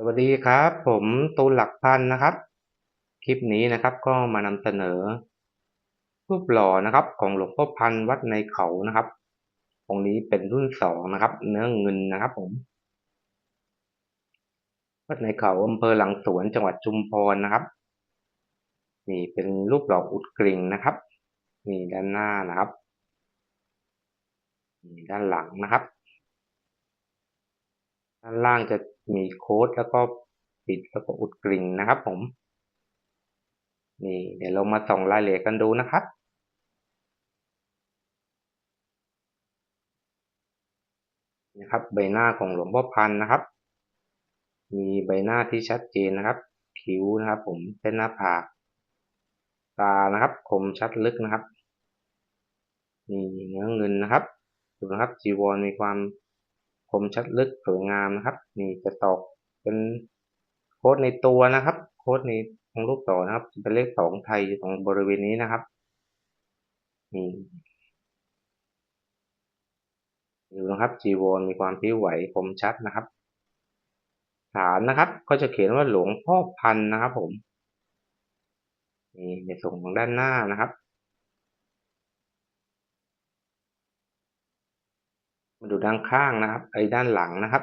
สวัสดีครับ ผมตูนหลักพันนะครับ คลิปนี้นะครับก็มานำเสนอ รูปหล่อนะครับ ของหลวงพ่อพันวัดในเขานะครับองค์นี้เป็นรุ่นสองนะครับ เนื้อเงินนะครับ ผม วัดในเขาอำเภอหลังสวนจังหวัดชุมพรนะครับนี่เป็นรูปหล่ออุดกริ่งนะครับนี่ด้านหน้านะครับนี่ด้านหลังนะครับ ด้านล่างจะมีโค้ดแล้วก็ปิดแล้วก็อุดกริ่งนะครับผม นี่เดี๋ยวเรามาส่องรายละเอียดกันดูนะครับนะครับใบหน้าของหลวงพ่อพันนะครับ มีใบหน้าที่ชัดเจนนะครับ ผิวนะครับ ผมเส้นหน้าผากตานะครับ คมชัดลึกนะครับ นี่เนื้อเงินนะครับดูนะครับจีวรมีความ คมชัดลึกสวยงามนะครับ นี่จะตอกเป็นโค้ดในตัวนะครับ โค้ดในตรงรูปต่อนะครับ เป็นเลขสองไทยอยู่ตรงบริเวณนี้นะครับนี่ดูนะครับจีวรมีความพิ้วไหวคมชัดนะครับ ฐานนะครับ ก็จะเขียนว่าหลวงพ่อพันนะครับผมนี่ในส่วนของด้านหน้านะครับ มาดูด้านข้างนะครับไอ้ด้านหลังนะครับ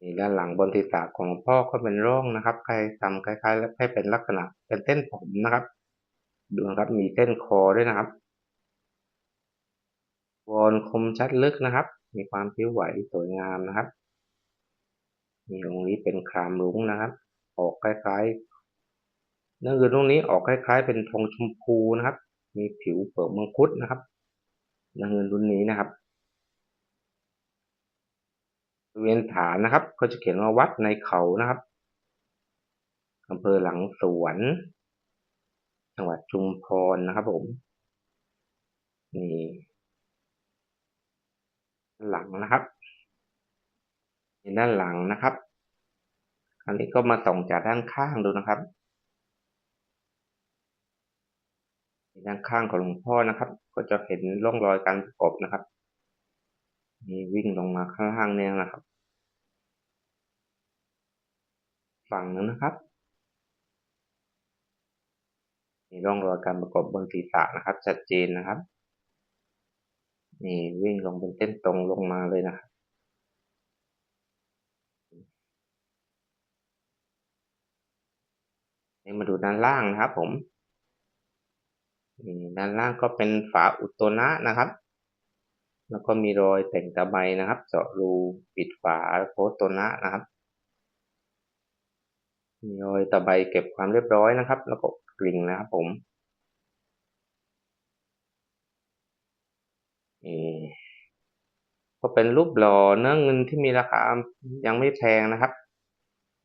นี่ด้านหลังบนศีรษะของพ่อก็เป็นร่องนะครับใครทำคล้ายๆแล้วให้เป็นลักษณะเป็นเส้นผมนะครับ ดูนะครับมีเส้นคอด้วยนะครับวอนคมชัดลึกนะครับ มีความผิวไหวสวยงามนะครับ มีตรงนี้เป็นครามรุ้งนะครับ ออกคล้ายๆเนื้อเงินตรงนี้ออกคล้ายๆ เป็นทองชมพูนะครับ มีผิวเปลือกมังคุดนะครับ นื้อเงินรุ่นนี้นะครับบริเวณฐานนะครับก็จะเขียนว่าวัดในเขานะครับอำเภอหลังสวน จังหวัดชุมพรนะครับผม นี่หลังนะครับด้านหลังนะครับ อันนี้ก็มาส่องจากด้านข้างดูนะครับ ด้านข้างของหลวงพ่อนะครับ ก็จะเห็นร่องรอยการประกบนะครับนี่วิ่งลงมาข้างล่างเนี่ยนะครับ ฝั่งนึงนะครับมีร่องรอยการประกบบนศีรษะนะครับ ชัดเจนนะครับนี่วิ่งลงเป็นเส้นตรงลงมาเลยนะครับนี่มาดูด้านล่างนะครับผม ด้านล่างก็เป็นฝาอุตโตนะนะครับ แล้วก็มีรอยแต่งตะไบนะครับ เจาะรูปิดฝาโพสโตนะนะครับมีรอยตะไบเก็บความเรียบร้อยนะครับ แล้วก็กลิ่งนะครับผมก็เป็นรูปหล่อเนื้อเงินที่มีราคายังไม่แพงนะครับ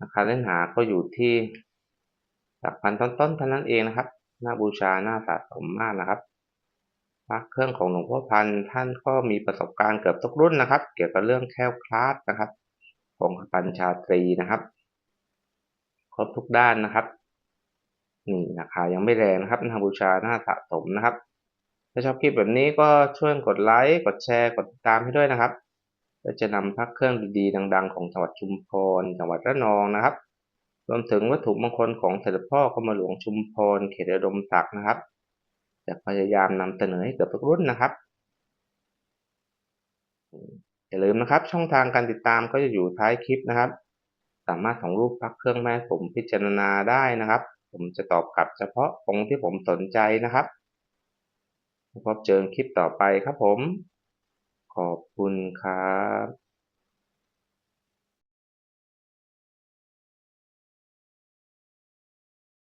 ราคาเล่นหาก็อยู่ที่หลักพันต้นๆเท่านั้นเองนะครับ น่าบูชา น่าสะสมมากนะครับพระเครื่องของหลวงพ่อพันท่านก็มีประสบการณ์เกือบทุกรุ่นนะครับ เกี่ยวกับเรื่องแคล้วคลาดนะครับ ของปัญชาตรีนะครับ ครบทุกด้านนะครับนี่ราคายังไม่แรงนะครับน่าบูชา น่าสะสมนะครับ ถ้าชอบคลิปแบบนี้ก็ช่วยกดไลค์กดแชร์กดติดตามให้ด้วยนะครับจะนำพระเครื่องดีๆ ดัง ๆ ของจังหวัดชุมพรจังหวัดระนองนะครับ รวมถึงวัตถุมงคลของเสด็จพ่อกรมหลวงชุมพรเขตอดมศักดิ์นะครับ จะพยายามนำเสนอให้เกือบทุกรุ่นนะครับ อย่าลืมนะครับ ช่องทางการติดตามก็จะอยู่ท้ายคลิปนะครับ สามารถส่งรูปพักเครื่องแม่ผมพิจารณาได้นะครับ ผมจะตอบกลับเฉพาะองค์ที่ผมสนใจนะครับพบเจอคลิปต่อไปครับผม ขอบคุณครับ